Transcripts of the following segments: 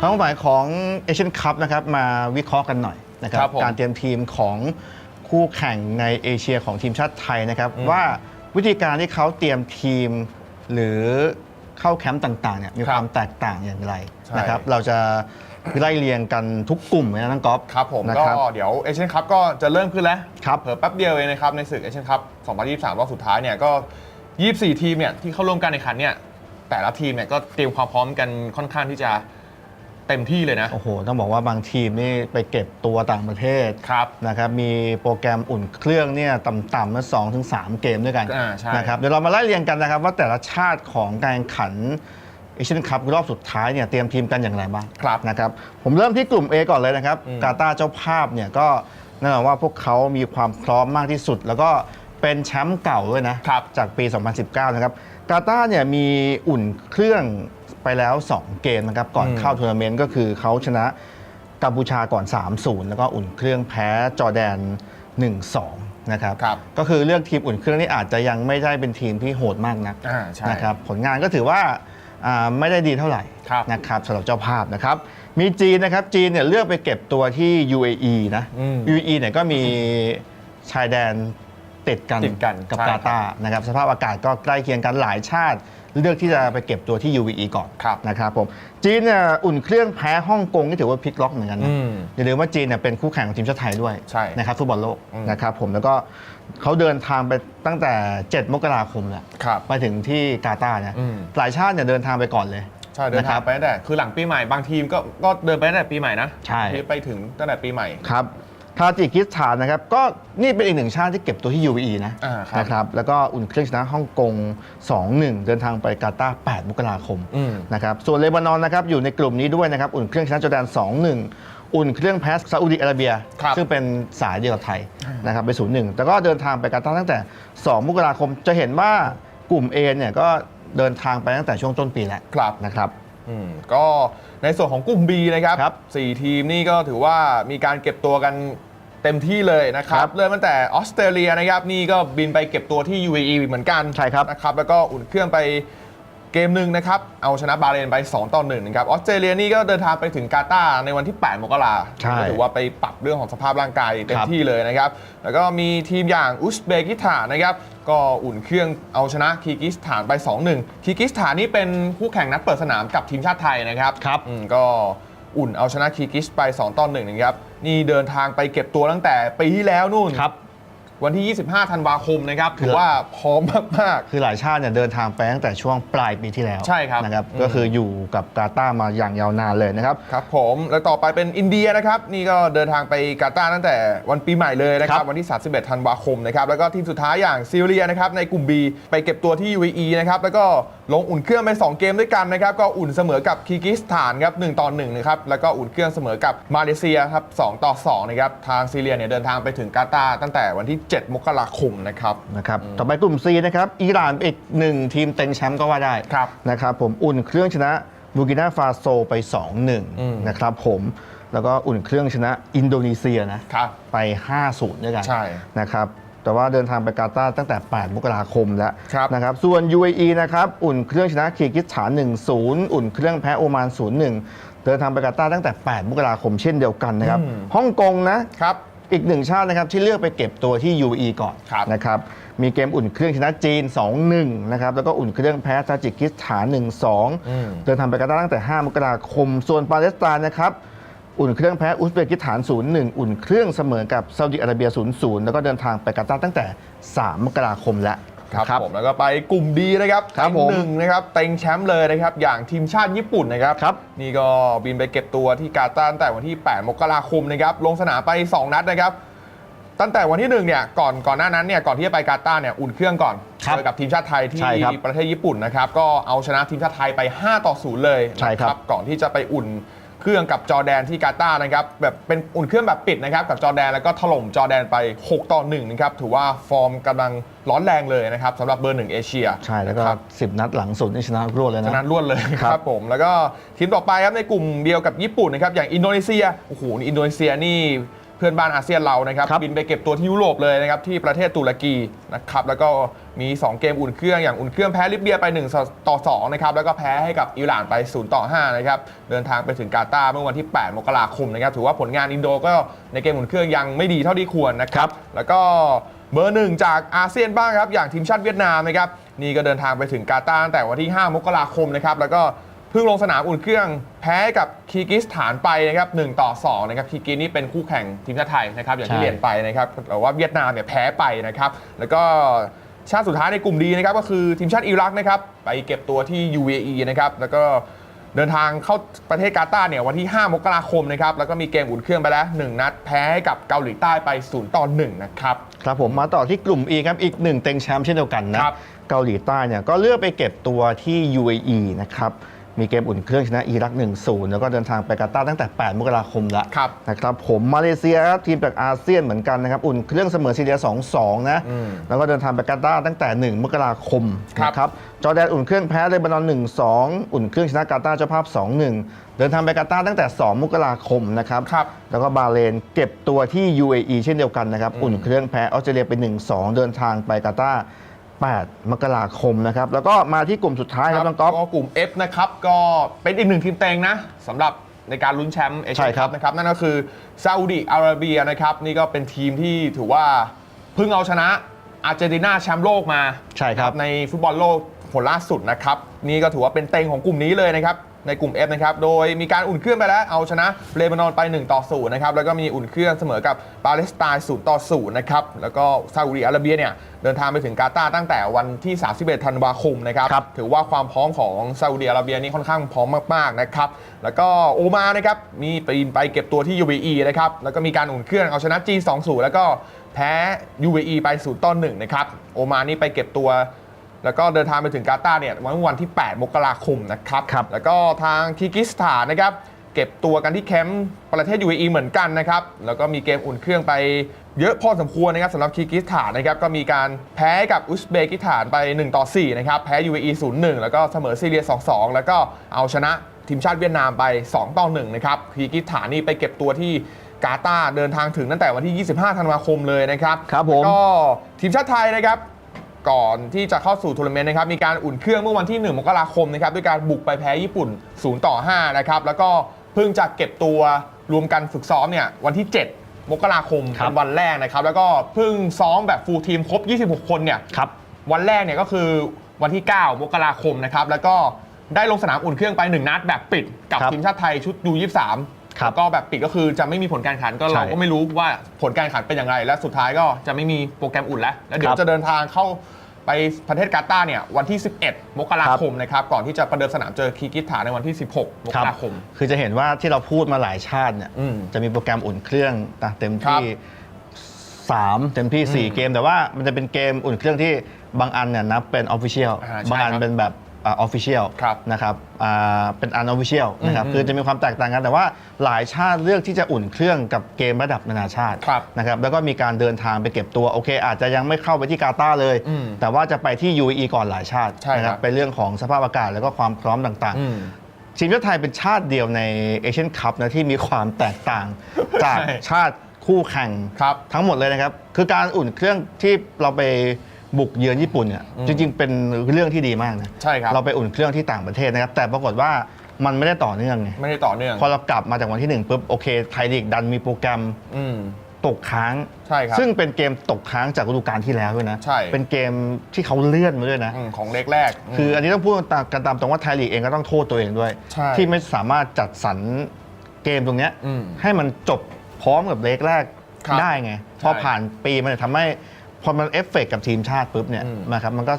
ความหมายของเอเชียนคัพนะครับมาวิเคราะห์กันหน่อยนะครับครับผมการเตรียมทีมของคู่แข่งในเอเชียของทีมชาติไทยนะครับอืมว่าวิธีการที่เขาเตรียมทีมหรือเข้าแคมป์ต่างๆเนี่ยมีครับความแตกต่างอย่างไรใช่ นะครับเราจะไล่เรียงกันทุกกลุ่มเลยนะน้องก๊อฟครับผมนะก็ครับ เดี๋ยวเอเชียนคัพก็จะเริ่มขึ้นแล้วครับ เผลอแป๊บเดียวเองนะครับในศึกเอเชียนคัพ 2023 รอบสุดท้ายเนี่ยก็ 24 ทีมเนี่ยที่เข้าร่วมการแข่งขันเนี่ยแต่ละทีมเนี่ยก็เตรียมความพร้อมกันค่อนข้างที่จะ เต็มที่เลยนะ โอ้โห ต้องบอกว่าบางทีมนี่ไปเก็บตัวต่างประเทศครับนะครับมีโปรแกรมอุ่นเครื่องเนี่ยต่ำๆมาสองถึงสามเกมด้วยกันอ่าใช่ นะครับเดี๋ยวเรามาไล่เรียงกันนะครับว่าแต่ละชาติของการแข่งขันเอเชียนคัพรอบสุดท้ายเนี่ยเตรียมทีมกันอย่างไรบ้าง ครับ นะครับผมเริ่มที่กลุ่ม A ก่อนเลยนะครับอืมกาตาร์เจ้าภาพเนี่ยก็แน่นอนว่าพวกเขามีความพร้อมมากที่สุด แล้วก็เป็นแชมป์เก่าด้วยนะครับ จากปี 2019 นะครับ กาตาร์เนี่ยมีอุ่นเครื่อง ไปแล้ว 2 เกมนะครับก่อนอืมเข้าทัวร์นาเมนต์ก็คือเขาชนะกัมพูชาก่อน 3-0 แล้วก็อุ่นเครื่องแพ้จอร์แดน 1-2 นะครับครับ ก็คือเลือกทีมอุ่นเครื่องนี่อาจจะยังไม่ได้เป็นทีมที่โหดมากนักอ่าใช่นะครับผลงานก็ถือว่าอ่าไม่ได้ดีเท่าไหร่ครับนะครับสำหรับเจ้าภาพนะครับ มีจีนนะครับจีนเนี่ยเลือกไปเก็บตัวที่ UAE นะอืม UAE เนี่ยก็มีชายแดน ติดกันติดกันกับใช่กาตาร์นะครับสภาพอากาศก็ใกล้เคียงกันหลายชาติ เลือกที่จะไปเก็บตัวที่ UAE ก่อนครับนะครับผมจีนเนี่ยอุ่นเครื่องแพ้ฮ่องกงนี่ถือว่าพลิกล็อกเหมือนกันนะอืมอย่าลืมว่าจีนเนี่ยเป็นคู่แข่งของทีมชาติไทยด้วยใช่นะครับฟุตบอลโลกอืม นะครับผมแล้วก็เขาเดินทางไปตั้งแต่ 7 มกราคมแล้วครับ ไปถึงที่กาตาร์นะอืม หลายชาติเนี่ยเดินทางไปก่อนเลยใช่เดินทางไปตั้งแต่คือหลังปีใหม่บางทีมก็ก็เดินไปตั้งแต่ปีใหม่นะใช่ ที่ไปถึงตั้งแต่ปีใหม่ ครับ ทาจิกิสถานนะครับก็นี่เป็นอีกหนึ่งชาติที่เก็บตัวที่ UAE นะอ่าครับ นะครับแล้วก็อุ่นเครื่องชนะฮ่องกง 2-1 เดินทางไปกาตาร์8มกราคมอืม นะครับส่วนเลบานอนนะครับอยู่ในกลุ่มนี้ด้วยนะครับอุ่นเครื่องชนะจอร์แดน 2-1 อุ่นเครื่องแพ้ซาอุดิอาระเบีย ครับ ซึ่งเป็นสายเดียวกับไทยนะครับไป 0-1 แต่ก็เดินทางไปกาตาร์ตั้งแต่ 2 มกราคมจะเห็นว่ากลุ่ม A เนี่ยก็เดินทางไปตั้งแต่ช่วงต้นปีแล้วครับ นะครับ อืมก็ในส่วนของกลุ่ม B นะครับครับสี่ทีมนี่ก็ถือว่ามีการเก็บตัวกันเต็มที่เลยนะครับครับเริ่มตั้งแต่ออสเตรเลียนะครับนี่ก็บินไปเก็บตัวที่ UAE เหมือนกันใช่ครับ นะครับแล้วก็อุ่นเครื่องไปเกมหนึ่งนะครับ เอาชนะบาห์เรนไป 2 ต่อ1นะครับออสเตรเลียนี่ก็เดินทางไปถึงกาตาร์ในวันที่ 8 มกราใช่ก็ถือว่าไปปรับเรื่องของสภาพร่างกายเต็มครับที่เลยนะครับ แล้วก็มีทีมอย่างอุซเบกิสถานนะครับ ก็อุ่นเครื่องเอาชนะคีร์กิสถานไป 2-1คีร์กิสถานนี่เป็นคู่แข่งนัดเปิดสนามกับทีมชาติไทยนะครับครับอืมก็อุ่นเอาชนะคีร์กิสไป 2 ต่อ1นะครับนี่เดินทางไปเก็บตัวตั้งแต่ปีที่แล้วนู่นครับ วันที่ 25 ธันวาคมนะครับคือถือว่าพร้อมมาก คือหลายชาติเนี่ยเดินทางไปตั้งแต่ช่วงปลายปีที่แล้วใช่ครับนะครับอืมก็คืออยู่กับกาตาร์มาอย่างยาวนานเลยนะครับๆครับผมแล้วต่อไปเป็นอินเดียนะครับ นี่ก็เดินทางไปกาตาร์ตั้งแต่วันปีใหม่เลยนะครัครับบวันที่ 31 ธันวาคมนะครับ แล้วก็ทีมสุดท้ายอย่างซีเรียนะครับในกลุ่ม B ไปเก็บตัวที่ UAE นะครับแล้วก็ ลงอุ่นเครื่องไป 2 เกมด้วยกันนะครับ ก็อุ่นเสมอกับคีร์กิสถานครับ1ต่อ1นะครับ แล้วก็อุ่นเครื่องเสมอกับมาเลเซียครับ2ต่อ2นะครับ ทางซีเรียเนี่ยเดินทางไปถึงกาตาร์ตั้งแต่วันที่ 7 มกราคมนะครับ นะครับ ต่อไปกลุ่ม C นะครับ อิหร่านเป็นอีกหนึ่งทีมเต็งแชมป์ก็ว่าได้ครับนะครับ ผมอุ่นเครื่องชนะบูกินาฟาโซไปม2-1 นะครับผมแล้วก็อุ่นเครื่องชนะอินโดนีเซียนะครับไป 5-0 ด้วยกันใช่นะครับ แต่ว่าเดินทางไปกาตาร์ตั้งแต่ 8 มกราคมแล้วครับนะครับ ส่วน UAE นะครับ อุ่นเครื่องชนะคีร์กิสถาน 1-0 อุ่นเครื่องแพ้โอมาน 0-1 เดินทางไปกาตาร์ตั้งแต่ 8 มกราคมเช่นเดียวกันนะครับอืมฮ่องกงนะครับ อีกหนึ่งชาตินะครับที่เลือกไปเก็บตัวที่ UAE ก่อนครับนะครับมีเกมอุ่นเครื่องชนะจีน 2-1 นะครับ แล้วก็อุ่นเครื่องแพ้ตาจิกิสถานอืม1-2 เดินทางไปกาตาร์ตั้งแต่ 5 มกราคม ส่วนปาเลสไตน์นะครับ อุ่นเครื่องแพ้อุซเบกิสถาน 0-1 อุ่นเครื่องเสมอกับซาอุดิอาระเบีย 0-0 แล้วก็เดินทางไปกาตาร์ตั้งแต่ 3 มกราคมแล้วครับนะผมแล้วก็ไปกลุ่มดีนะครับครับเต็งผมหนึ่งนะครับเต็งแชมป์เลยนะครับ อย่างทีมชาติญี่ปุ่นนะครับครับนี่ก็บินไปเก็บตัวที่กาตาร์ตั้งแต่วันที่ 8 มกราคมนะครับ ลงสนามไป 2 นัดนะครับ ตั้งแต่วันที่1เนี่ยก่อนก่อนหน้านั้นเนี่ยก่อนที่จะไปกาตาร์เนี่ยอุ่นเครื่องก่อนครับเจอกับทีมชาติไทยที่ใช่ครับประเทศญี่ปุ่นนะครับ ก็เอาชนะทีมชาติไทยไป 5 ต่อ 0 เลยใช่ครับนะก่อนที่จะไปอุ่น เครื่องกับจอร์แดนที่กาตาร์นะครับแบบเป็นอุ่นเครื่องแบบปิดนะครับกับจอร์แดนแล้วก็ถล่มจอร์แดนไป 6 ต่อ1นะครับถือว่าฟอร์มกำลังร้อนแรงเลยนะครับสำหรับเบอร์หนึ่งเอเชียใช่แล้วก็ นะครับ10 นัดหลังสุดนี่ชนะรวดเลยชนะนะรวดเลยคครัรับ บผมแล้วก็ทีมต่อไปครับในกลุ่มเดียวกับญี่ปุ่นนะครับอย่างอินโดนีเซียโอ้โหอินโดนีเซียนี่ เพื่อนบ้านอาเซียนเรานะครับครับ บินไปเก็บตัวที่ยุโรปเลยนะครับที่ประเทศตุรกีนะครับแล้วก็มี 2 เกมอุ่นเครื่องอย่างอุ่นเครื่องแพ้ลิเบียไป1ต่อ2นะครับแล้วก็แพ้ให้กับอิหร่านไป0ต่อ5นะครับเดินทางไปถึงกาตาร์เมื่อวันที่ 8 มกราคมนะครับถือว่าผลงานอินโดก็ในเกมอุ่นเครื่องยังไม่ดีเท่าที่ควรนะครับแล้วก็เบอร์หนึ่งจากอาเซียนบ้างครับอย่างทีมชาติเวียดนามนะครับนี่ก็เดินทางไปถึงกาตาร์ตั้งแต่วันที่ 5 มกราคมนะครับแล้วก็ เพิ่งลงสนามอุ่นเครื่องแพ้กับคีร์กิสถานไปนะครับ1ต่อ2นะครับคีร์กิสนี่เป็นคู่แข่งทีมชาติไทยนะครับอย่างที่ใช่ เรียนไปนะครับแต่ว่าเวียดนามเนี่ยแพ้ไปนะครับแล้วก็ชาติสุดท้ายในกลุ่มดีนะครับก็คือทีมชาติอิรักนะครับไปเก็บตัวที่ UAE นะครับแล้วก็เดินทางเข้าประเทศกาตาร์เนี่ยวันที่ 5 มกราคมนะครับแล้วก็มีเกมอุ่นเครื่องไปแล้ว 1 นัดแพ้ให้กับเกาหลีใต้ไป0ต่อ1นะครับ ครับผมมาต่อที่กลุ่ม E ครับอีกหนึ่งเต็งแชมป์เช่นเดียวกันนะครับ เกาหลีใต้เนี่ยก็เลือกไปเก็บตัวที่ UAE นะครับ มีเกมอุ่นเครื่องชนะอิรัก 1-0 แล้วก็เดินทางไปกาตาร์ตั้งแต่ 8 มกราคมแล้วครับนะครับผมมาเลเซียครับทีมจากอาเซียนเหมือนกันนะครับ อุ่นเครื่องเสมอซีเรีย 2-2 นะอืมแล้วก็เดินทางไปกาตาร์ตั้งแต่ 1 มกราคมครับนะครับจอร์แดนอุ่นเครื่องแพ้เลบานอน 1-2 อุ่นเครื่องชนะกาตาร์เจ้าภาพ 2-1 เดินทางไปกาตาร์ตั้งแต่ 2 มกราคมนะครับครับแล้วก็บาห์เรนเก็บตัวที่ UAE เช่นเดียวกันนะครับ อุ่นเครื่องแพ้ออสเตรเลียไป 1-2 เดินทางไปกาตาร์ 8 มกราคมนะครับ แล้วก็มาที่กลุ่มสุดท้ายครับน้องก๊อฟ ก็กลุ่ม F นะครับก็เป็นอีกหนึ่งทีมเต็งนะสำหรับในการลุ้นแชมป์เอเชีใช่ยครัคับพนะครับนั่นก็คือซาอุดิอาระเบียนะครับนี่ก็เป็นทีมที่ถือว่าเพิ่งเอาชนะอาร์เจนตินาแชมป์โลกมาใช่ครับ ในฟุตบอลโลกผลล่าสุดนะครับนี่ก็ถือว่าเป็นเต็งของกลุ่มนี้เลยนะครับ ในกลุ่ม F นะครับ โดยมีการอุ่นเครื่องไปแล้ว เอาชนะเลบานอนไป 1 ต่อ 0 นะครับ แล้วก็มีอุ่นเครื่องเสมอกับปาเลสไตน์ 0 ต่อ 0 นะครับ แล้วก็ซาอุดิอาระเบียเนี่ย เดินทางไปถึงกาตาร์ตั้งแต่วันที่ 31 ธันวาคมนะครับครับถือว่าความพร้อมของซาอุดิอาระเบียนี่ค่อนข้างพร้อมมากๆนะครับ แล้วก็โอมานนะครับ มีไปไปเก็บตัวที่ UAE นะครับ แล้วก็มีการอุ่นเครื่องเอาชนะจีน2-0แล้วก็แพ้ UAE ไป 0 ต่อ 1 นะครับ โอมานนี่ไปเก็บตัว แล้วก็เดินทางไปถึงกาตาร์เนี่ยวันวันที่ 8 มกราคมนะครับครับ แล้วก็ทางคีร์กิสถานนะครับเก็บตัวกันที่แคมป์ประเทศ UAE เหมือนกันนะครับแล้วก็มีเกมอุ่นเครื่องไปเยอะพอสมควรนะครับสำหรับคีร์กิสถานนะครับก็มีการแพ้กับอุซเบกิสถานไป 1 ต่อ 4 นะครับแพ้ UAE 0-1 แล้วก็เสมอซีเรีย 2-2 แล้วก็เอาชนะทีมชาติเวียดนามไป 2 ต่อ 1 นะครับคีร์กิสถานนี่ไปเก็บตัวที่กาตาร์เดินทางถึงตั้งแต่วันที่ 25 ธันวาคมเลยนะครับครับผมแล้วก็ทีมชาติไทยนะครับ ก่อนที่จะเข้าสู่ทัวร์นาเมนต์นะครับมีการอุ่นเครื่องเมื่อวันที่ 1 มกราคมนะครับด้วยการบุกไปแพ้ญี่ปุ่น 0 ต่อ 5 นะครับ แล้วก็เพิ่งจะเก็บตัวรวมกันฝึกซ้อมเนี่ยวันที่ 7 มกราคมครับเป็นวันแรกนะครับ แล้วก็เพิ่งซ้อมแบบฟูลทีมครบ 26 คนเนี่ยครับวันแรกเนี่ยก็คือวันที่ 9 มกราคมนะครับแล้วก็ได้ลงสนามอุ่นเครื่องไป 1 นัดแบบปิดกับครับทีมชาติไทยชุด U23 ครับก็แบบปิดก็คือจะไม่มีผลการแข่งขันก็ใช่เราก็ไม่รู้ว่าผลการแข่งขันเป็นอย่างไร และสุดท้ายก็จะไม่มีโปรแกรมอุ่นแล้วแล้วเดี๋ยครัวบจะเดินทางเข้า ไปประเทศกาตาร์เนี่ยวันที่ 11 มกราคมนะครับก่อนที่จะประเดิมสนามเจอคีร์กิสถานในวันที่ 16 มกราคม คือจะเห็นว่าที่เราพูดมาหลายชาติเนี่ยอืมจะมีโปรแกรมอุ่นเครื่องนะเต็มครัที่บ3เต็มที่อืม4เกม แต่ว่ามันจะเป็นเกมอุ่นเครื่องที่บางอันเนี่ยนับเป็นออฟฟิเชียลอ่าใช่บางอันครับเป็นแบบ ออฟฟิเชียลครับนะครับอ่าเป็นอันออฟฟิเชียลนะครับอืมคือจะมีความแตกต่างกันแต่ว่าหลายชาติเลือกที่จะอุ่นเครื่องกับเกมระดับนานาชาติครับนะครับแล้วก็มีการเดินทางไปเก็บตัวโอเค อาจจะยังไม่เข้าไปที่กาตาร์เลย อืมแต่ว่าจะไปที่ UAE ก่อนหลายชาติใช่ครับ นะเป็นเรื่องของสภาพอากาศแล้วก็ความพร้อมต่างๆอืมทีมชาติไทยเป็นชาติเดียวในเอเชียนคัพนะที่มีความแตกต่างจากใช่ ชาติคู่แข่ง ครับ ทั้งหมดเลยนะครับ คือการอุ่นเครื่องที่เราไป บุกเยือนญี่ปุ่นเนี่ยอืมจริง ๆ เป็นเรื่องที่ดีมากนะใช่ครับ เราไปอุ่นเครื่องที่ต่างประเทศนะครับ แต่ปรากฏว่ามันไม่ได้ต่อเนื่องไงไม่ได้ต่อเนื่อง พอเรากลับมาจากวันที่หนึ่งปุ๊บโอเคไทยลีกดันมีโปรแกรมอืม ตกค้าง ใช่ครับซึ่งเป็นเกมตกค้างจากฤดูกาลที่แล้วด้วยนะใช่ เป็นเกมที่เขาเลื่อนมาด้วยนะ อืมของเล็กแรกมคืออันนี้ต้องพูดกันตามตรงว่าไทยลีกเองก็ต้องโทษตัวเองด้วย ใช่ที่ไม่สามารถจัดสรรเกมตรงเนี้ยอืมให้มันจบพร้อมกับเลกแรกครับได้ไงใช่พอผ่านปีมันเนี่ยทำให้ พอมันเอฟเฟกต์กับทีมชาติปุ๊บเนี่ยอืม นะครับมันก็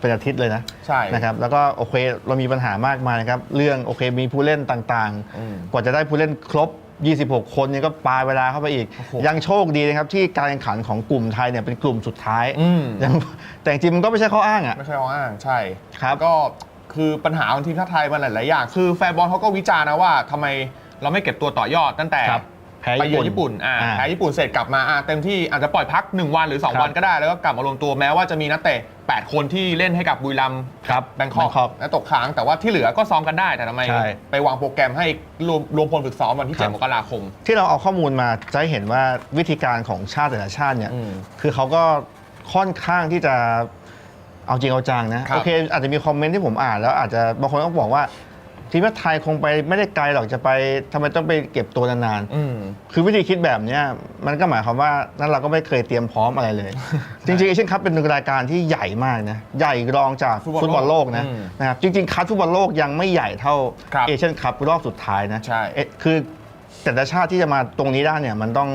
เป็นอาทิตย์เลยนะใช่ นะครับแล้วก็โอเคเรามีปัญหามากมายนะครับเรื่องโอเคมีผู้เล่นต่างอืมๆ กว่าจะได้ผู้เล่นครบ 26 คนเนี่ยก็ปาเวลาเข้าไปอีก โอ้โหยังโชคดีนะครับที่การแข่งขันของกลุ่มไทยเนี่ยเป็นกลุ่มสุดท้ายอืม ยังแต่จริงๆมันก็ไม่ใช่ข้ออ้างอะ ไม่ใช่ข้ออ้างใช่ครับก็คือปัญหาของทีมชาติไทยมันหลาย ๆ อย่าง คือแฟนบอลเขาก็วิจารณ์นะว่าทำไมเราไม่เก็บตัวต่อยอดตั้งแต่ครับ แพ้ไปเยือนญี่ญี่ปุ่ปุ่นนอ่าอ่าแพ้ญี่ปุ่นเสร็จกลับมาอ่าเต็มที่อาจจะปล่อยพัก 1 วันหรือครั2บวันก็ได้แล้วก็กลับมารวมตัวแม้ว่าจะมีนักเตะ8 คนที่เล่นให้กับบุรีรัมย์ครับแบงคอก Bangkok และตกค้างแต่ว่าที่เหลือก็ซ้อมกันได้แต่ทำไมใช่ไปวางโปรแกรมให้รวมรวมพลฝึกซ้อมวันที่ครับ7มกราคม ที่เราเอาข้อมูลมาจะให้เห็นว่าวิธีการของชาติแต่ละชาติเนี่ยอืมคือเขาก็ค่อนข้างที่จะเอาจริงเอาจังนะครับโอเคอาจจะมีคอมเมนต์ที่ผมอ่านแล้วอาจจะบางคนก็บอกว่า ทีมชาติไทยคงไปไม่ได้ไกลหรอกจะไปทำไมต้องไปเก็บตัวนานอืม ๆ คือวิธีคิดแบบเนี้ยมันก็หมายความว่านั่นเราก็ไม่เคยเตรียมพร้อมอะไรเลย จริงๆเอเชียนคัพเป็นรายการที่ใหญ่มากนะใหญ่รองจากฟุตบอลฟุตบอลโลกนะอืมนะครับจริงๆคัพฟุตบอลโลกยังไม่ใหญ่เท่าครับเอเชียนคัพรอบสุดท้ายนะใช่เอ๊ะคือแต่ละชาติที่จะมาตรงนี้ได้เนี่ยมันต้อง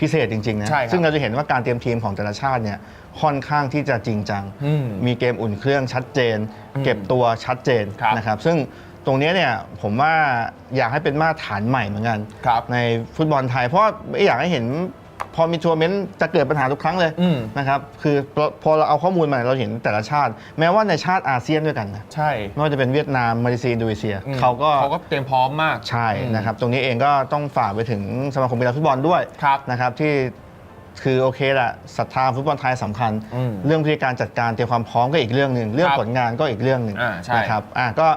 พิเศษจริงๆนะใช่ครับซึ่งเราจะเห็นว่าการเตรียมทีมของแต่ละชาติเนี่ยค่อนข้างที่จะจริงจัง อืม มีเกมอุ่นเครื่องชัดเจนอืมเก็บตัวชัดเจนครับ นะครับซึ่ง ตรงเนี้ยเนี่ยผมว่าอยากให้เป็นมาตรฐานใหม่เหมือนกัน ครับ ในฟุตบอลไทย เพราะว่าไม่อยากให้เห็นพอมีทัวร์นาเมนต์จะเกิดปัญหาทุกครั้งเลยอืม นะครับคือพอพอเราเอาข้อมูลมาเราเห็นแต่ละชาติ แม้ว่าในชาติอาเซียนด้วยกันนะใช่ไม่ว่าจะเป็นเวียดนามมาเลเซียอินโดนีเซียอืมเขาก็ เขาก็เตรียมพร้อมมาก ใช่อืมนะครับตรงนี้เองก็ต้องฝากไปถึงสมาคมกีฬาฟุตบอลด้วยครับนะครับที่คือโอเคแหละศรัทธาฟุตบอลไทยสำคัญ อืมเรื่องวิธีการจัดการเตรียมความพร้อมก็อีกเรื่องหนึ่งเรื่องครับผลงานก็อีกเรื่องหนึ่งอ่าใช่นะครับอะก็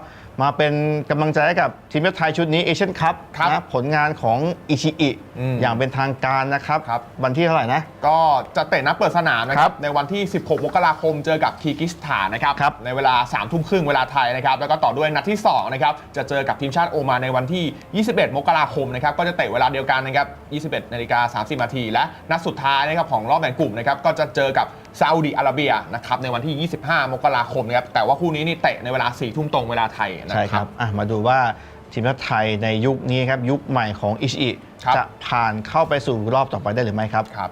มาเป็นกำลังใจให้กับทีมชาติไทยชุดนี้เอเชียนคัพครับนะผลงานของอิชิอิอืมอย่างเป็นทางการนะครับ ครับ วันที่เท่าไหร่นะ ก็จะเตะนัดเปิดสนามนะคครัรับบในวันที่ 16 มกราคมเจอกับคีร์กิสถานนะครับครับในเวลา 3 ทุ่มครึ่งเวลาไทยนะครับแล้วก็ต่อด้วยนัดที่2นะครับจะเจอกับทีมชาติโอมานในวันที่ 21 มกราคมนะครับก็จะเตะเวลาเดียวกันนะครับ 21 นาฬิกา 30 นาทีและนัดสุดท้ายนะครับของรอบแบ่งกลุ่มนะครับก็จะเจอกับ ซาอุดิอาระเบียนะครับในวันที่ 25 มกราคมนะครับแต่ว่าคู่นี้นี่เตะในเวลา4ทุ่มตรงเวลาไทยนะใช่คครัรับ บอะมาดูว่าทีมชาติไทยในยุคนี้ครับยุคใหม่ของอิชิอิครับ จะผ่านเข้าไปสู่รอบต่อไปได้หรือไม่ครับ ครับ